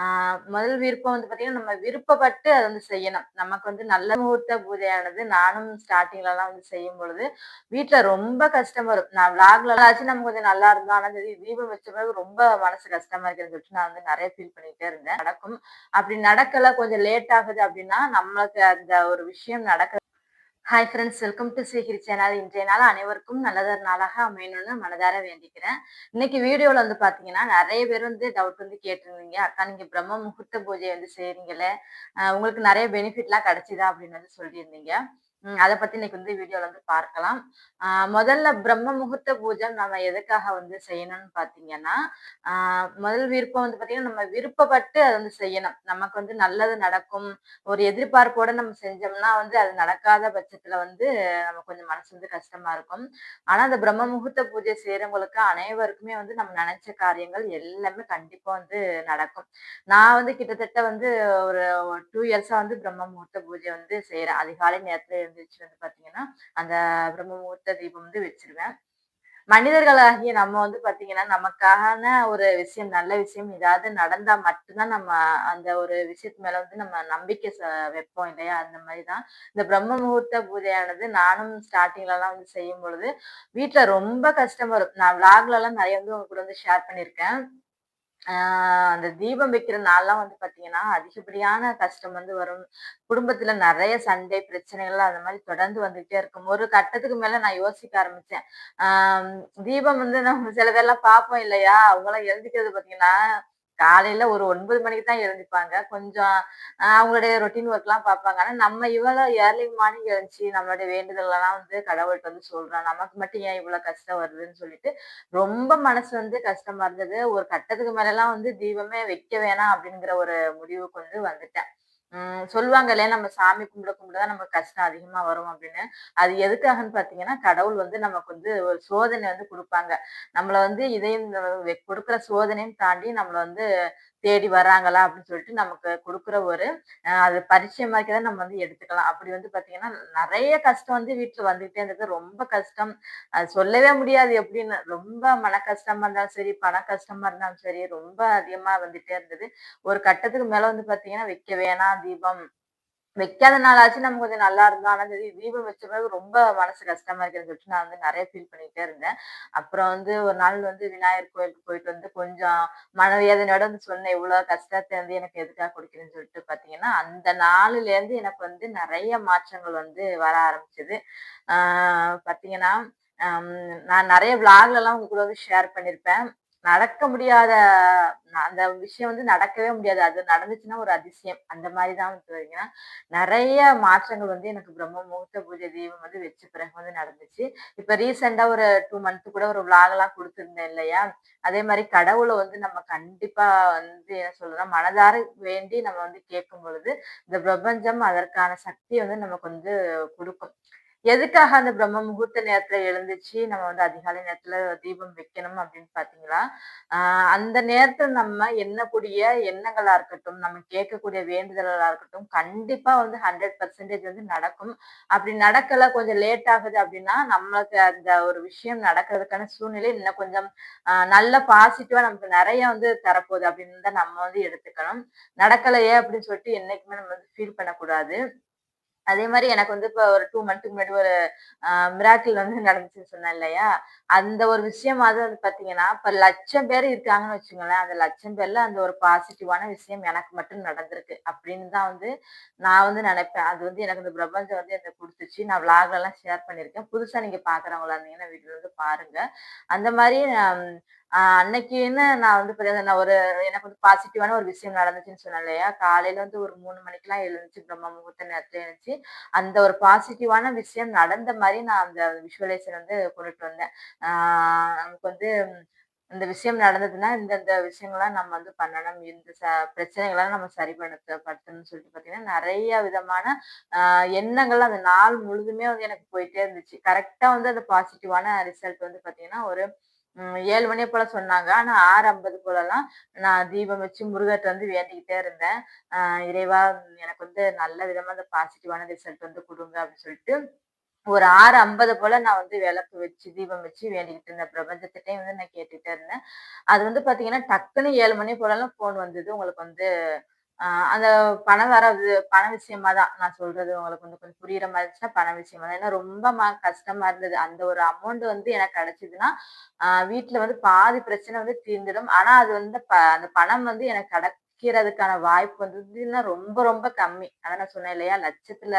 ஆஹ் முதல் விருப்பம் வந்து பாத்தீங்கன்னா நம்ம விருப்பப்பட்டு அதை வந்து செய்யணும். நமக்கு வந்து நல்ல முகூர்த்த பூஜையானது நானும் ஸ்டார்டிங்ல எல்லாம் வந்து செய்யும் பொழுது வீட்டுல ரொம்ப கஷ்டம் வரும். நான் விளாக்ல ஆச்சு நம்ம கொஞ்சம் நல்லா இருந்தோம் ஆனா சரி தீபம் வச்ச பிறகு ரொம்ப மனசு கஷ்டமா இருக்குன்னு சொல்லிட்டு நான் வந்து நிறைய ஃபீல் பண்ணிட்டே இருந்தேன். நடக்கும். அப்படி நடக்கல கொஞ்சம் லேட் ஆகுது அப்படின்னா நம்மளுக்கு அந்த ஒரு விஷயம் நடக்க hi friends welcome to Srigiri channel இன்றைய நாள் அனைவருக்கும் நல்லதொரு நாளாக அமையணும்னு மனதார வேண்டிக்கிறேன். இன்னைக்கு வீடியோவில் வந்து பார்த்தீங்கன்னா நிறைய பேர் வந்து டவுட் வந்து கேட்டிருந்தீங்க. அக்கா நீங்கள் பிரம்ம முகூர்த்த பூஜை வந்து செய்கிறீங்களே உங்களுக்கு நிறைய பெனிஃபிட்லாம் கிடைச்சிதா? அப்படின்னு வந்து சொல்லியிருந்தீங்க. அதை பத்தி இன்னைக்கு வந்து வீடியோல வந்து பார்க்கலாம். முதல்ல பிரம்ம முகூர்த்த பூஜை நம்ம எதுக்காக வந்து செய்யணும்னு பாத்தீங்கன்னா முதல் விருப்பம் வந்து பாத்தீங்கன்னா நம்ம விருப்பப்பட்டு அதை வந்து செய்யணும். நமக்கு வந்து நல்லது நடக்கும். ஒரு எதிர்பார்ப்போட நம்ம செஞ்சோம்னா வந்து அது நடக்காத பட்சத்துல வந்து நம்ம கொஞ்சம் மனசு வந்து கஷ்டமா இருக்கும். ஆனா அந்த பிரம்ம முகூர்த்த பூஜை செய்யறவங்களுக்கு அனைவருக்குமே வந்து நம்ம நினைச்ச காரியங்கள் எல்லாமே கண்டிப்பா வந்து நடக்கும். நான் வந்து கிட்டத்தட்ட வந்து ஒரு டூ இயர்ஸா வந்து பிரம்ம முகூர்த்த பூஜை வந்து செய்யறேன் அதிகாலை நேரத்துல எழுந்திரிச்சு வந்து பாத்தீங்கன்னா அந்த பிரம்ம முகூர்த்த தீபம் வந்து வச்சிருவேன். மனிதர்களாகிய நம்ம வந்து பாத்தீங்கன்னா நமக்கான ஒரு விஷயம் நல்ல விஷயம் ஏதாவது நடந்தா மட்டும்தான் நம்ம அந்த ஒரு விஷயத்து மேல வந்து நம்ம நம்பிக்கை வைப்போம் இல்லையா? அந்த மாதிரிதான். இந்த பிரம்ம முகூர்த்த பூஜையானது நானும் ஸ்டார்டிங்ல எல்லாம் வந்து செய்யும் பொழுது வீட்டுல ரொம்ப கஷ்டம் இருக்கும். நான் விளாக்ல எல்லாம் நிறைய வந்து உங்க கூட வந்து ஷேர் பண்ணியிருக்கேன். ஆஹ் அந்த தீபம் வைக்கிற நாள்லாம் வந்து பாத்தீங்கன்னா அதிகப்படியான கஷ்டம் வந்து வரும். குடும்பத்துல நிறைய சண்டை பிரச்சனைகள் அந்த மாதிரி தொடர்ந்து வந்துகிட்டே இருக்கும். ஒரு கட்டத்துக்கு மேல நான் யோசிக்க ஆரம்பிச்சேன். ஆஹ் தீபம் வந்து நம்ம சில பேர்லாம் பார்ப்போம் இல்லையா? அவங்களாம் எழுதிக்கிறது பாத்தீங்கன்னா காலையில ஒரு ஒன்பது மணிக்கு தான் எழுந்திப்பாங்க. கொஞ்சம் அவங்களுடைய ரொட்டீன் ஒர்க் எல்லாம் பார்ப்பாங்க. ஆனா நம்ம இவ்வளவு ஏர்லி மார்னிங் எழுந்துச்சு நம்மளுடைய வேண்டுதல் எல்லாம் வந்து கடவுள்கிட்ட வந்து சொல்றோம். நமக்கு மட்டும் ஏன் இவ்வளவு கஷ்டம் வருதுன்னு சொல்லிட்டு ரொம்ப மனசு வந்து கஷ்டமா இருந்தது. ஒரு கட்டத்துக்கு மேல எல்லாம் வந்து தீபமே வைக்க வேணாம் அப்படிங்கிற ஒரு முடிவுக்கு வந்து வந்துட்டேன். உம் சொல்லுவாங்க இல்லையா நம்ம சாமி கும்பிட கும்பிடதான் நமக்கு கஷ்டம் அதிகமா வரும் அப்படின்னு. அது எதுக்காகன்னு பாத்தீங்கன்னா கடவுள் வந்து நமக்கு வந்து ஒரு சோதனை வந்து கொடுப்பாங்க. நம்மள வந்து இதையும் கொடுக்குற சோதனையும் தாண்டி நம்மள வந்து தேடி வர்றாங்களா அப்படின்னு சொல்லிட்டு நமக்கு கொடுக்குற ஒரு அது பரிச்சயமாக்கி தான் நம்ம வந்து எடுத்துக்கலாம். அப்படி வந்து பார்த்தீங்கன்னா நிறைய கஷ்டம் வந்து வீட்டில் வந்துகிட்டே இருந்தது. ரொம்ப கஷ்டம். அது சொல்லவே முடியாது எப்படின்னு. ரொம்ப மன கஷ்டமாக இருந்தாலும் சரி பண கஷ்டமாக இருந்தாலும் சரி ரொம்ப அதிகமாக வந்துட்டே இருந்தது. ஒரு கட்டத்துக்கு மேலே வந்து பார்த்தீங்கன்னா வைக்க வேணாம் தீபம் வைக்காத நாளாச்சு நம்ம கொஞ்சம் நல்லா இருந்தோம் ஆனா தீபம் வச்ச பிறகு ரொம்ப மனசு கஷ்டமா இருக்குன்னு சொல்லிட்டு நான் வந்து நிறைய ஃபீல் பண்ணிட்டே இருந்தேன். அப்புறம் வந்து ஒரு நாள் வந்து விநாயகர் கோயிலுக்கு போயிட்டு வந்து கொஞ்சம் மனவேதனையோட வந்து சொன்னேன் இவ்வளவு கஷ்டத்தை வந்து எனக்கு எதுக்காக கொடுக்குறேன்னு சொல்லிட்டு பாத்தீங்கன்னா அந்த நாளுல இருந்து எனக்கு வந்து நிறைய மாற்றங்கள் வந்து வர ஆரம்பிச்சது. ஆஹ் பாத்தீங்கன்னா நான் நிறைய விளாக்ல எல்லாம் உங்க கூட வந்து ஷேர் பண்ணிருப்பேன். நடக்க முடியாத அந்த விஷயம் வந்து நடக்கவே முடியாது. அது நடந்துச்சுன்னா ஒரு அதிசயம். அந்த மாதிரி தான் வந்து நிறைய மாற்றங்கள் வந்து எனக்கு பிரம்ம முகூர்த்த பூஜை தீபம் வந்து வச்ச பிறகு வந்து நடந்துச்சு. இப்போ ரீசெண்டாக ஒரு டூ மந்த்து கூட ஒரு விளாகெல்லாம் கொடுத்துருந்தேன் இல்லையா? அதே மாதிரி கடவுளை வந்து நம்ம கண்டிப்பா வந்து என்ன சொல்றோம் மனதார வேண்டி நம்ம வந்து கேட்கும் பொழுது இந்த பிரபஞ்சம் அதற்கான சக்தியை வந்து நமக்கு வந்து கொடுக்கும். எதுக்காக அந்த பிரம்ம முகூர்த்த நேரத்துல எழுந்துச்சு? நம்ம வந்து அதிகாலை நேரத்துல தீபம் வைக்கணும் அப்படின்னு பாத்தீங்களா? ஆஹ் அந்த நேரத்துல நம்ம எண்ணக்கூடிய எண்ணங்களா இருக்கட்டும் நம்ம கேட்கக்கூடிய வேண்டுதலா இருக்கட்டும் கண்டிப்பா வந்து ஹண்ட்ரட் பர்சன்டேஜ் வந்து நடக்கும். அப்படி நடக்கல கொஞ்சம் லேட் ஆகுது அப்படின்னா நம்மளுக்கு அந்த ஒரு விஷயம் நடக்கிறதுக்கான சூழ்நிலை இன்னும் கொஞ்சம் ஆஹ் நல்ல பாசிட்டிவா நமக்கு நிறைய வந்து தரப்போகுது அப்படின்னு தான் நம்ம வந்து எடுத்துக்கணும். நடக்கலையே அப்படின்னு சொல்லிட்டு என்னைக்குமே நம்ம வந்து ஃபீல் பண்ணக்கூடாது. அதே மாதிரி எனக்கு வந்து இப்போ ஒரு டூ மந்த்துக்கு முன்னாடி ஒரு மிராக்கிள் வந்து நடந்துச்சுன்னு சொன்னேன் இல்லையா? அந்த ஒரு விஷயமாவது வந்து பார்த்தீங்கன்னா இப்போ லட்சம் பேர் இருக்காங்கன்னு வச்சுக்கோங்களேன் அந்த லட்சம் பேர்ல அந்த ஒரு பாசிட்டிவான விஷயம் எனக்கு மட்டும் நடந்திருக்கு அப்படின்னு தான் வந்து நான் வந்து நினைப்பேன். அது வந்து எனக்கு இந்த பிரபஞ்சம் வந்து எனக்கு கொடுத்துச்சு. நான் விளாக்லாம் ஷேர் பண்ணியிருக்கேன். புதுசாக நீங்கள் பார்க்குறவங்களா இருந்தீங்கன்னா வீட்டில் வந்து பாருங்க. அந்த மாதிரி அன்னைக்குன்னு நான் வந்து பார்த்தீங்கன்னா ஒரு எனக்கு வந்து பாசிட்டிவான ஒரு விஷயம் நடந்துச்சுன்னு சொன்னேன் இல்லையா? காலையில வந்து ஒரு மூணு மணிக்கெல்லாம் எழுந்துச்சு பிரம்ம முகூர்த்த நேரத்துல எழுந்துச்சு. அந்த ஒரு பாசிட்டிவான விஷயம் நடந்த மாதிரி நான் அந்த விஷுவலைசர் வந்து கொண்டுட்டு வந்தேன். ஆஹ் நமக்கு வந்து இந்த விஷயம் நடந்ததுன்னா இந்தந்த விஷயங்கள்லாம் நம்ம வந்து பண்ணணும். இந்த ச பிரச்சனைகள்லாம் நம்ம சரி படுத்த படுத்தணும்னு சொல்லிட்டு பார்த்தீங்கன்னா நிறைய விதமான எண்ணங்கள்லாம் எண்ணங்கள் அந்த நாள் முழுதுமே வந்து எனக்கு போயிட்டே இருந்துச்சு. கரெக்டாக வந்து அந்த பாசிட்டிவான ரிசல்ட் வந்து பார்த்தீங்கன்னா ஒரு ஏழு மணியை போல சொன்னாங்க ஆனா ஆறு ஐம்பது போலலாம் நான் தீபம் வச்சு முருகர்கிட்ட வந்து வேண்டிக்கிட்டே இருந்தேன் ஆஹ் இறைவா எனக்கு வந்து நல்ல விதமா அந்த பாசிட்டிவான ரிசல்ட் வந்து கொடுங்க அப்படின்னு சொல்லிட்டு ஒரு 6:50 போல நான் வந்து விளக்கு வச்சு, தீபம் வச்சு வேண்டிக்கிட்டு இருந்தேன். பிரபஞ்சத்திட்டயும் வந்து நான் கேட்டுக்கிட்டே இருந்தேன். அது வந்து பாத்தீங்கன்னா டக்குன்னு ஏழு மணி போலலாம் ஃபோன் வந்தது. உங்களுக்கு வந்து அந்த பணம் வரவு பண விஷயமா தான் நான் சொல்றது உங்களுக்கு வந்து கொஞ்சம் புரியுற மாதிரி இருந்துச்சுன்னா, பண விஷயமா தான். ஏன்னா ரொம்ப ம கஷ்டமா இருந்தது. அந்த ஒரு அமௌண்ட் வந்து எனக்கு கிடைச்சதுன்னா, அ வந்து பாதி பிரச்சனை வந்து தீர்ந்துடும். ஆனா அது வந்து ப அந்த பணம் வந்து எனக்கு கிடைக்கிறதுக்கான வாய்ப்பு வந்து ரொம்ப ரொம்ப கம்மி. அதான் நான் சொன்னேன் இல்லையா? லட்சத்துல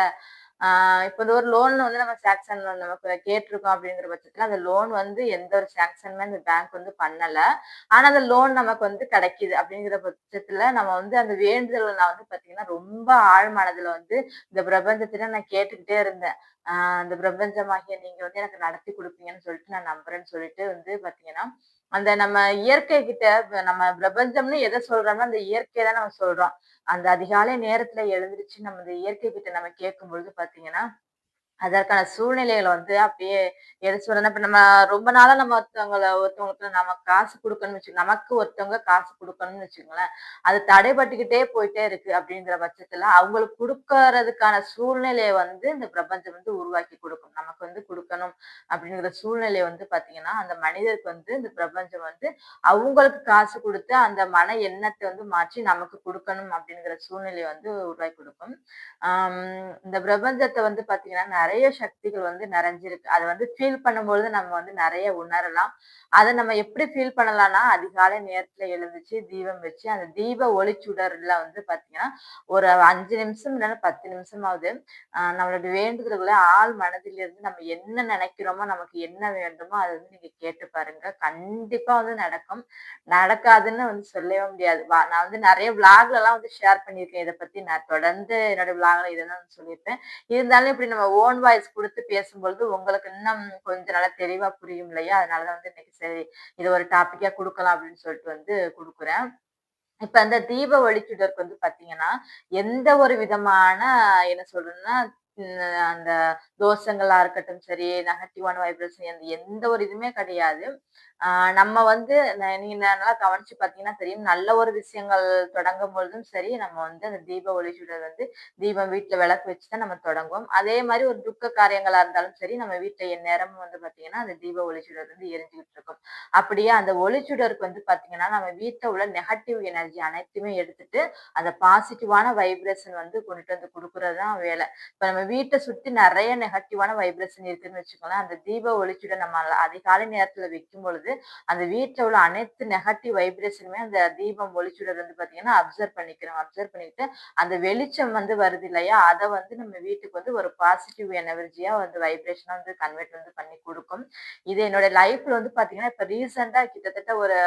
இப்ப இந்த ஒரு லோன் வந்து நம்ம சாங்ஷன் நமக்கு கேட்டிருக்கோம் அப்படிங்கிற பட்சத்துல, அந்த லோன் வந்து எந்த ஒரு சாங்ஷனுமே அந்த பேங்க் வந்து பண்ணல. ஆனா அந்த லோன் நமக்கு வந்து கிடைக்குது அப்படிங்கிற பட்சத்துல, நம்ம வந்து அந்த வேண்டுதல் நான் வந்து பார்த்தீங்கன்னா, ரொம்ப ஆழ் வந்து இந்த பிரபஞ்சத்திடம் நான் கேட்டுக்கிட்டே இருந்தேன். ஆஹ் அந்த பிரபஞ்சமாகிய நீங்க வந்து எனக்கு நடத்தி கொடுப்பீங்கன்னு சொல்லிட்டு நான் நம்புறேன்னு சொல்லிட்டு வந்து பார்த்தீங்கன்னா, அந்த நம்ம இயற்கை கிட்ட நம்ம பிரபஞ்சம்னு எதை சொல்றோம்னா அந்த இயற்கையை தான் நம்ம சொல்றோம். அந்த அதிகாலை நேரத்துல எழுந்திருச்சு நம்ம இந்த இயற்கை கிட்ட நம்ம கேட்கும்பொழுது பாத்தீங்கன்னா அதற்கான சூழ்நிலைகளை வந்து அப்படியே எது சொல்லணும், இப்ப நம்ம ரொம்ப நாளா நம்ம ஒருத்தவங்களை ஒருத்தவங்களுக்கு நம்ம காசு கொடுக்கணும்னு வச்சு நமக்கு ஒருத்தவங்க காசு கொடுக்கணும்னு வச்சுக்கோங்களேன். அது தடைபட்டுக்கிட்டே போயிட்டே இருக்கு அப்படிங்கிற பட்சத்துல, அவங்களுக்கு கொடுக்கறதுக்கான சூழ்நிலையை வந்து இந்த பிரபஞ்சம் வந்து உருவாக்கி கொடுக்கும் நமக்கு வந்து கொடுக்கணும் அப்படிங்கிற சூழ்நிலையை வந்து பார்த்தீங்கன்னா, அந்த மனிதருக்கு வந்து இந்த பிரபஞ்சம் வந்து அவங்களுக்கு காசு கொடுத்து அந்த மன எண்ணத்தை வந்து மாற்றி நமக்கு கொடுக்கணும் அப்படிங்கிற சூழ்நிலையை வந்து உருவாக்கி கொடுக்கும் இந்த பிரபஞ்சத்தை வந்து பாத்தீங்கன்னா நிறைய நிறைய சக்திகள் வந்து நிறைஞ்சிருக்கு. அதை வந்து ஃபீல் பண்ணும்பொழுது நம்ம வந்து நிறைய உணரலாம். அதை நம்ம எப்படி ஃபீல் பண்ணலாம்னா, அதிகாலை நேரத்துல எழுந்துச்சு, தீபம் வச்சு, அந்த தீப ஒளிச்சுடர்ல வந்து பாத்தீங்கன்னா ஒரு அஞ்சு நிமிஷம் இல்லைன்னா பத்து நிமிஷமாவது அ நம்மளோட வேண்டுதல்களை ஆள் மனதிலிருந்து நம்ம என்ன நினைக்கிறோமோ நமக்கு என்ன வேண்டுமோ அதை வந்து நீங்க கேட்டு பாருங்க. கண்டிப்பா வந்து நடக்கும். நடக்காதுன்னு வந்து சொல்லவே முடியாது. நான் வந்து நிறைய விளாக்ல எல்லாம் வந்து ஷேர் பண்ணியிருக்கேன். இதை பத்தி நான் தொடர்ந்து என்னோட விளாக்ல இதை தான் சொல்லியிருப்பேன். இருந்தாலும் இப்படி நம்ம ஓன் வாய்ஸ் கொடுத்து பேசும்பொழுது, உங்களுக்கு இன்னும் கொஞ்சம் நல்லா தெளிவா புரியும் இல்லையா? அதனாலதான் வந்து இன்னைக்கு சரி, இது ஒரு டாபிக்கா குடுக்கலாம் அப்படின்னு சொல்லிட்டு வந்து குடுக்குறேன். இப்ப அந்த தீப ஒளிச்சுடருக்கு வந்து பாத்தீங்கன்னா எந்த ஒரு விதமான என்ன சொல்றதுன்னா, அந்த தோஷங்களா இருக்கட்டும் சரி, நெகட்டிவான வைப்ரேஷன் எந்த எந்த ஒரு இதுவுமே கிடையாது. நம்ம வந்து நீங்க நல்லா கவனிச்சு பார்த்தீங்கன்னா தெரியும். நல்ல ஒரு விஷயங்கள் தொடங்கும் பொழுதும் சரி, நம்ம வந்து அந்த தீப ஒளிச்சுடர் வந்து தீபம் வீட்டில் விளக்கு வச்சு தான் நம்ம தொடங்குவோம். அதே மாதிரி ஒரு துக்க காரியங்களா இருந்தாலும் சரி, நம்ம வீட்டில் என் நேரமும் வந்து பார்த்தீங்கன்னா, அந்த தீப ஒளி சுடர் வந்து எரிஞ்சுக்கிட்டு இருக்கும். அப்படியே அந்த ஒளிச்சுடருக்கு வந்து பார்த்தீங்கன்னா, நம்ம வீட்ல உள்ள நெகட்டிவ் எனர்ஜி அனைத்துமே எடுத்துட்டு, அந்த பாசிட்டிவான வைப்ரேஷன் வந்து கொண்டுட்டு வந்து குடுக்குறது தான் வேலை இப்ப நம்ம வீட்டை சுத்தி நிறைய நெகட்டிவான வைப்ரேஷன் இருக்குன்னு வச்சுக்கோங்களேன். அந்த தீப ஒளிச்சுடர் நம்ம அதிகாலை நேரத்துல வைக்கும் பொழுது, அந்த வீட்டில் உள்ள அனைத்து நெகட்டிவ் வைப்ரேஷனுமே அந்த தீபம் ஒளிச்சுடர் வந்து பார்த்தீங்கன்னா, அப்சர்வ் பண்ணிக்கிறோம். அப்சர்வ் பண்ணிக்கிட்டு அந்த வெளிச்சம் வந்து வருது இல்லையா? அத வந்து நம்ம வீட்டுக்கு வந்து ஒரு பாசிட்டிவ் எனர்ஜியா வந்து வைப்ரேஷனாக வந்து கன்வெர்ட் வந்து பண்ணி குடுக்கும். இது என்னோட லைஃப்ல வந்து பார்த்தீங்கன்னா, இப்போ ரீசென்ட்டா கிட்டத்தட்ட ஒரு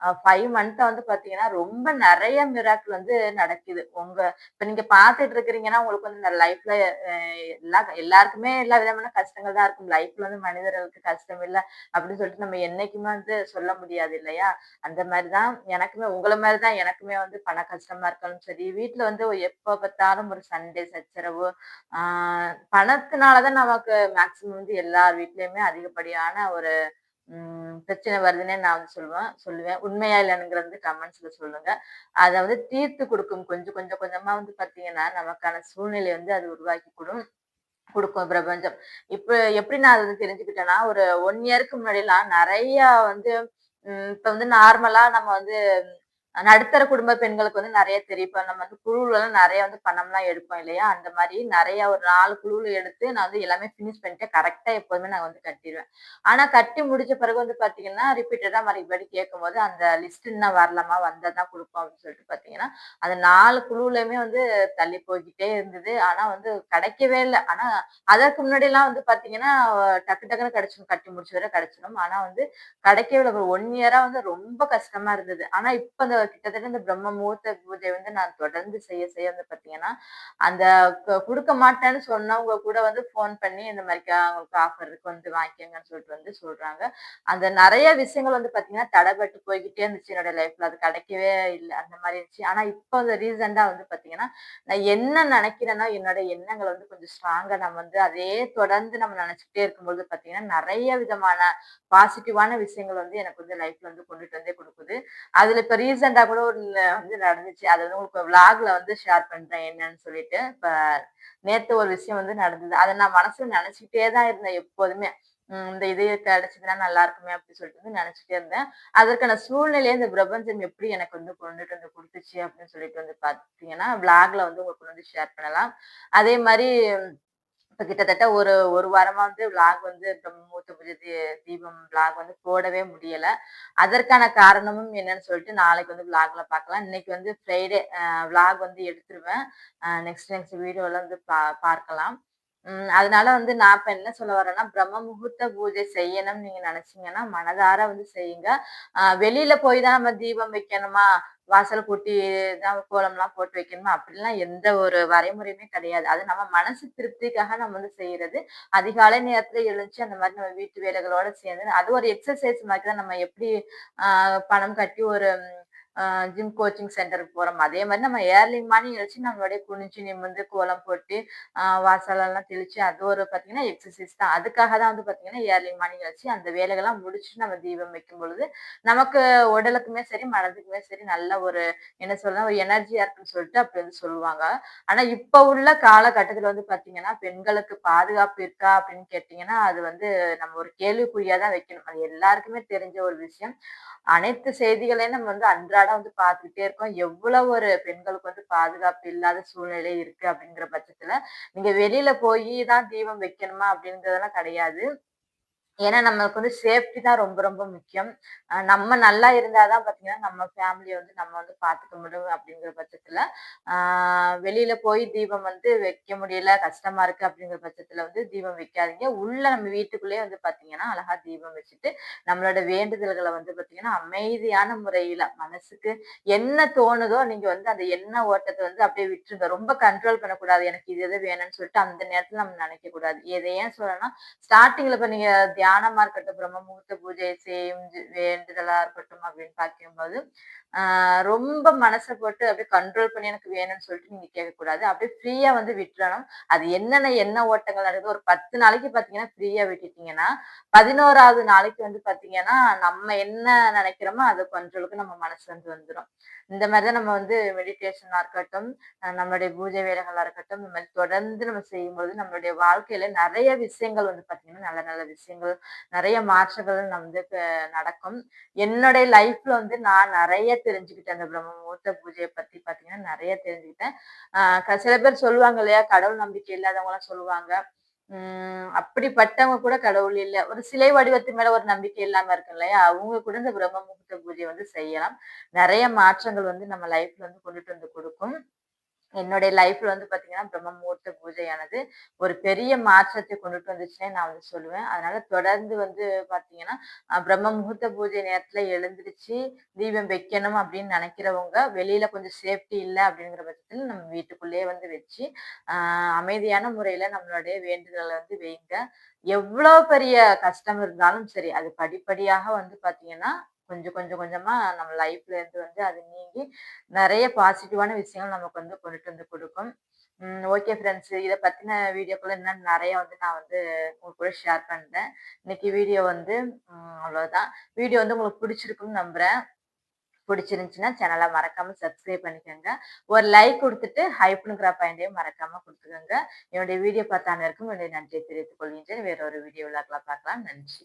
ஃபைவ் 5 மந்த்தா வந்து பார்த்தீங்கன்னா, ரொம்ப நிறைய மிராக்கள் வந்து நடக்குது. உங்க இப்ப நீங்க பார்த்துட்டு இருக்கிறீங்கன்னா, உங்களுக்கு வந்து இந்த லைஃப்ல எல்லா எல்லாருக்குமே எல்லா விதமான கஷ்டங்கள் தான் இருக்கும். லைஃப்ல வந்து மனிதர்களுக்கு கஷ்டம் இல்லை அப்படின்னு சொல்லிட்டு நம்ம என்னைக்குமே வந்து சொல்ல முடியாது இல்லையா? அந்த மாதிரிதான் தான் எனக்குமே உங்களை மாதிரிதான் தான் எனக்குமே வந்து பண கஷ்டமா இருக்கணும் சரி, வீட்டுல வந்து எப்ப பார்த்தாலும் ஒரு சண்டே சச்சரவு, ஆஹ் பணத்தினாலதான் நமக்கு மேக்சிமம் வந்து எல்லார் வீட்லயுமே அதிகப்படியான ஒரு பிரச்சனை வருதுன்னே நான் வந்து சொல்லுவேன் சொல்லுவேன். உண்மையா இல்லைனுங்கிறது வந்து கமெண்ட்ஸ்ல சொல்லுங்க. அதை வந்து தீர்த்து கொடுக்கும் கொஞ்சம் கொஞ்சம் கொஞ்சமா வந்து பாத்தீங்கன்னா நமக்கான சூழ்நிலை வந்து அது உருவாக்கி கொடுக்கும் கொடுக்கும் பிரபஞ்சம். இப்ப எப்படி நான் அது வந்து தெரிஞ்சுக்கிட்டேன்னா, ஒரு ஒன் இயருக்கு முன்னாடிலாம் நிறைய வந்து இப்போ இப்ப வந்து நார்மலா நம்ம வந்து நடுத்தர குடும்ப பெண்களுக்கு வந்து நிறைய தெரியும். நம்ம வந்து குழுவுலலாம் நிறைய வந்து பணம்லாம் எடுப்போம் இல்லையா? அந்த மாதிரி நிறைய ஒரு நாலு குழுல எடுத்து நான் வந்து எல்லாமே ஃபினிஷ் பண்ணிட்டு கரெக்டாக எப்போதுமே நான் வந்து கட்டிடுவேன் ஆனா கட்டி முடிச்ச பிறகு வந்து பார்த்தீங்கன்னா, ரிப்பீட்டடா மறுபடி கேட்கும்போது, அந்த லிஸ்ட் இன்னும் வரலாமா வந்தா தான் கொடுப்போம் அப்படின்னு சொல்லிட்டு பார்த்தீங்கன்னா, அந்த நாலு குழுலையுமே வந்து தள்ளி போய்கிட்டே இருந்தது. ஆனா வந்து கிடைக்கவே இல்லை ஆனா அதற்கு முன்னாடிலாம் வந்து பார்த்தீங்கன்னா, டக்கு டக்குன்னு கிடைச்சிரும். கட்டி முடிச்ச வரை கிடைச்சிரும். ஆனா வந்து கிடைக்கவே இல்லை ஒரு 1 இயரா வந்து ரொம்ப கஷ்டமா இருந்தது. ஆனா இப்ப அந்த கிட்டத்தட்ட இந்த பிரம்ம முகூர்த்த பூஜை வந்து நான் தொடர்ந்து செய்ய செய்ய வந்து பார்த்தீங்கன்னா, அந்த கொடுக்க மாட்டேன்னு சொன்னவங்க கூட வந்து ஃபோன் பண்ணி இந்த மாதிரி அவங்களுக்கு ஆஃபர் இருக்கு வந்து வாங்கிக்கங்கன்னு சொல்லிட்டு வந்து சொல்றாங்க. அந்த நிறைய விஷயங்கள் வந்து பார்த்தீங்கன்னா, தடைபட்டு போய்கிட்டே இருந்துச்சு என்னோட லைஃப்ல. அது கிடைக்கவே இல்லை அந்த மாதிரி இருந்துச்சு. ஆனா இப்போ அந்த ரீசெண்டா வந்து பார்த்தீங்கன்னா, நான் என்ன நினைக்கிறேன்னா என்னோட எண்ணங்களை வந்து கொஞ்சம் ஸ்ட்ராங்கா நம்ம வந்து அதே தொடர்ந்து நம்ம நெனச்சுக்கிட்டே இருக்கும்போது பார்த்தீங்கன்னா, நிறைய விதமான பாசிட்டிவான விஷயங்கள் வந்து எனக்கு வந்து லைஃப்ல வந்து கொண்டுட்டு வந்தே கொடுக்குது அதுல இப்ப ரீசன் ரீசெண்டா கூட ஒரு வந்து நடந்துச்சு. அது வந்து உங்களுக்கு விளாக்ல வந்து ஷேர் பண்றேன் என்னன்னு சொல்லிட்டு. இப்ப நேத்து ஒரு விஷயம் வந்து நடந்தது. அதை நான் மனசுல நினச்சிக்கிட்டே தான் இருந்தேன் எப்போதுமே. இந்த இது கிடைச்சதுன்னா நல்லா இருக்குமே அப்படின்னு சொல்லிட்டு வந்து நினைச்சிட்டே இருந்தேன். அதற்கான சூழ்நிலையை இந்த பிரபஞ்சம் எப்படி எனக்கு வந்து கொண்டுட்டு வந்து கொடுத்துச்சு அப்படின்னு சொல்லிட்டு வந்து பாத்தீங்கன்னா, பிளாக்ல வந்து உங்களுக்கு வந்து ஷேர் பண்ணலாம். அதே மாதிரி இப்போ கிட்டத்தட்ட ஒரு ஒரு வாரமா வந்து விளாக் வந்து பிரம்மமுகூர்த்த பூஜை தீபம் விளாக் வந்து போடவே முடியல. அதற்கான காரணமும் என்னன்னு சொல்லிட்டு நாளைக்கு வந்து விளாக்ல பார்க்கலாம். இன்னைக்கு வந்து ஃப்ரைடே விளாக் வந்து எடுத்துருவேன். நெக்ஸ்ட் நெக்ஸ்ட் வீடியோல வந்து பா பார்க்கலாம். அதனால வந்து நான் இப்ப என்ன சொல்ல வரேன்னா, பிரம்ம முகூர்த்த பூஜை செய்யணும்னு நீங்க நெனச்சீங்கன்னா, மனதார வந்து செய்யுங்க. வெளியில் வெளியில போய் தான் நம்ம தீபம் வைக்கணுமா, வாசல் கூட்டி தான் கோலம்லாம் போட்டு வைக்கணுமா, அப்படிலாம் எந்த ஒரு வரைமுறையுமே கிடையாது. அது நம்ம மனசு திருப்திக்காக நம்ம வந்து செய்யறது அதிகாலை நேரத்துல எழுந்துச்சு அந்த மாதிரி நம்ம வீட்டு வேலைகளோட சேர்ந்து அது ஒரு எக்ஸசைஸ் மாதிரி தான் நம்ம எப்படி பணம் கட்டி ஒரு ஜிம் கோச்சிங் சென்டருக்கு போகிறோம் அதே மாதிரி நம்ம ஏர்லி மார்னிங் எழுச்சி நம்மளுடைய குனிஞ்சு நிமிர்ந்து கோலம் போட்டு, வாசலெல்லாம் தெளித்து அது ஒரு பார்த்தீங்கன்னா எக்ஸசைஸ் தான். அதுக்காக தான் வந்து பார்த்தீங்கன்னா, ஏர்லி மார்னிங் எழுச்சி அந்த வேலைகள்லாம் முடிச்சுட்டு நம்ம தீபம் வைக்கும் பொழுது, நமக்கு உடலுக்குமே சரி, மனதுக்குமே சரி நல்ல ஒரு என்ன சொல்ல ஒரு எனர்ஜியாக இருக்குன்னு சொல்லிட்டு அப்படி வந்து சொல்லுவாங்க. ஆனால் இப்போ உள்ள காலகட்டத்தில் வந்து பார்த்தீங்கன்னா, பெண்களுக்கு பாதுகாப்பு இருக்கா அப்படின்னு கேட்டிங்கன்னா அது வந்து நம்ம ஒரு கேள்விக்குறியாக தான் வைக்கணும். அது எல்லாருக்குமே தெரிஞ்ச ஒரு விஷயம். அனைத்து செய்திகளையும் நம்ம வந்து அன்றாட அன்றாடம் வந்து பார்த்துக்கிட்டே இருக்கோம். எவ்வளவு ஒரு பெண்களுக்கு வந்து பாதுகாப்பு இல்லாத சூழ்நிலை இருக்கு அப்படிங்கிற பட்சத்துல, நீங்க வெளியில போய் தான் தீபம் வைக்கணுமா அப்படிங்கிறதெல்லாம் கிடையாது. ஏன்னா நம்மளுக்கு வந்து சேஃப்டி தான் ரொம்ப ரொம்ப முக்கியம். நம்ம நல்லா இருந்தாதான் பார்த்தீங்கன்னா, நம்ம ஃபேமிலியை வந்து நம்ம வந்து பார்த்துக்க முடியும் அப்படிங்கிற பட்சத்தில் வெளியில் வெளியில போய் தீபம் வந்து வைக்க முடியல, கஷ்டமா இருக்கு அப்படிங்கிற பட்சத்தில் வந்து தீபம் வைக்காதீங்க. உள்ள நம்ம வீட்டுக்குள்ளேயே வந்து பார்த்தீங்கன்னா, அழகா தீபம் வச்சுட்டு, நம்மளோட வேண்டுதல்களை வந்து பார்த்தீங்கன்னா, அமைதியான முறையில மனசுக்கு என்ன தோணுதோ நீங்க வந்து அந்த எண்ண ஓட்டத்தை வந்து அப்படியே விட்டுருங்க. ரொம்ப கண்ட்ரோல் பண்ணக்கூடாது. எனக்கு இது எது வேணும்னு சொல்லிட்டு அந்த நேரத்தில் நம்ம நினைக்கக்கூடாது. இதை ஏன் சொல்லணும்னா ஸ்டார்ட்டிங்ல இப்போ நீங்க இருக்கட்டும், பிரம்ம முகூர்த்த பூஜை செய்யும் வேண்டுதலா இருக்கட்டும் அப்படின்னு பார்க்கும்போது, ஆஹ் ரொம்ப மனசை போட்டு அப்படியே கண்ட்ரோல் பண்ணி எனக்கு வேணும்னு சொல்லிட்டு நீங்க கேட்கக்கூடாது. அப்படியே ஃப்ரீயா வந்து விட்டுறணும். அது என்னென்ன எண்ண ஓட்டங்கள் நடக்குது ஒரு 10 நாளைக்கு பாத்தீங்கன்னா ஃப்ரீயா விட்டுட்டீங்கன்னா, 11வது நாளைக்கு வந்து பாத்தீங்கன்னா நம்ம என்ன நினைக்கிறோமோ அது கண்ட்ரோலுக்கு நம்ம மனசு வந்து வந்துரும். இந்த மாதிரிதான் தான் நம்ம வந்து மெடிடேஷனா இருக்கட்டும், நம்மளுடைய பூஜை வேலைகளா இருக்கட்டும், இந்த மாதிரி தொடர்ந்து நம்ம செய்யும்போது நம்மளுடைய வாழ்க்கையில நிறைய விஷயங்கள் வந்து பாத்தீங்கன்னா நல்ல நல்ல விஷயங்கள், நிறைய மாற்றங்கள் வந்து நடக்கும். என்னுடைய லைஃப்ல வந்து நான் நிறைய தெரிஞ்சுக்கிட்டேன். அந்த பிரம்ம முகூர்த்த பத்தி பாத்தீங்கன்னா நிறைய தெரிஞ்சுக்கிட்டேன். ஆஹ் சில பேர் சொல்லுவாங்க இல்லையா, கடவுள் நம்பிக்கை இல்லாதவங்களாம் சொல்லுவாங்க. உம் அப்படிப்பட்டவங்க கூட கடவுள் இல்லை ஒரு சிலை வடிவத்து மேல ஒரு நம்பிக்கை இல்லாம இருக்கு இல்லையா? அவங்க கூட இந்த பிரம்ம முகூர்த்த பூஜையை வந்து செய்யலாம். நிறைய மாற்றங்கள் வந்து நம்ம லைஃப்ல வந்து கொண்டுட்டு வந்து கொடுக்கும் என்னுடைய லைஃப்ல வந்து பார்த்தீங்கன்னா, பிரம்ம முகூர்த்த பூஜையானது ஒரு பெரிய மாற்றத்தை கொண்டுட்டு வந்துச்சுன்னே நான் வந்து சொல்லுவேன். அதனால தொடர்ந்து வந்து பாத்தீங்கன்னா பிரம்ம முகூர்த்த பூஜை நேரத்துல எழுந்திருச்சு தீபம் வைக்கணும் அப்படின்னு நினைக்கிறவங்க வெளியில கொஞ்சம் சேஃப்டி இல்லை அப்படிங்கிற பட்சத்துல நம்ம வீட்டுக்குள்ளேயே வந்து வச்சு, ஆஹ் அமைதியான முறையில நம்மளுடைய வேண்டுதலை வந்து வைங்க. எவ்வளோ பெரிய கஷ்டம் இருந்தாலும் சரி, அது படிப்படியாக வந்து பாத்தீங்கன்னா கொஞ்சம் கொஞ்சம் கொஞ்சமாக நம்ம லைஃப்ல இருந்து வந்து அது நீங்கி, நிறைய பாசிட்டிவான விஷயங்கள் நமக்கு வந்து கொண்டுட்டு வந்து கொடுக்கும் ஓகே ஃப்ரெண்ட்ஸ். இதை பற்றின வீடியோக்குள்ள இன்னும் நிறைய வந்து நான் வந்து உங்க கூட ஷேர் பண்ணிட்டேன் இன்னைக்கு வீடியோ வந்து அவ்வளோதான். வீடியோ வந்து உங்களுக்கு பிடிச்சிருக்கும்னு நம்புகிறேன் பிடிச்சிருந்துச்சுன்னா சேனலை மறக்காம சப்ஸ்கிரைப் பண்ணிக்கோங்க. ஒரு லைக் கொடுத்துட்டு ஹைப்ங்கிற பாயிண்டையும் மறக்காம கொடுத்துக்கோங்க என்னுடைய வீடியோ பார்த்த இருக்கும் என்னுடைய நன்றியை தெரிவித்துக் கொள்கின்றேன். வேற ஒரு வீடியோ வீடியோல பார்க்கலாம். நன்றி.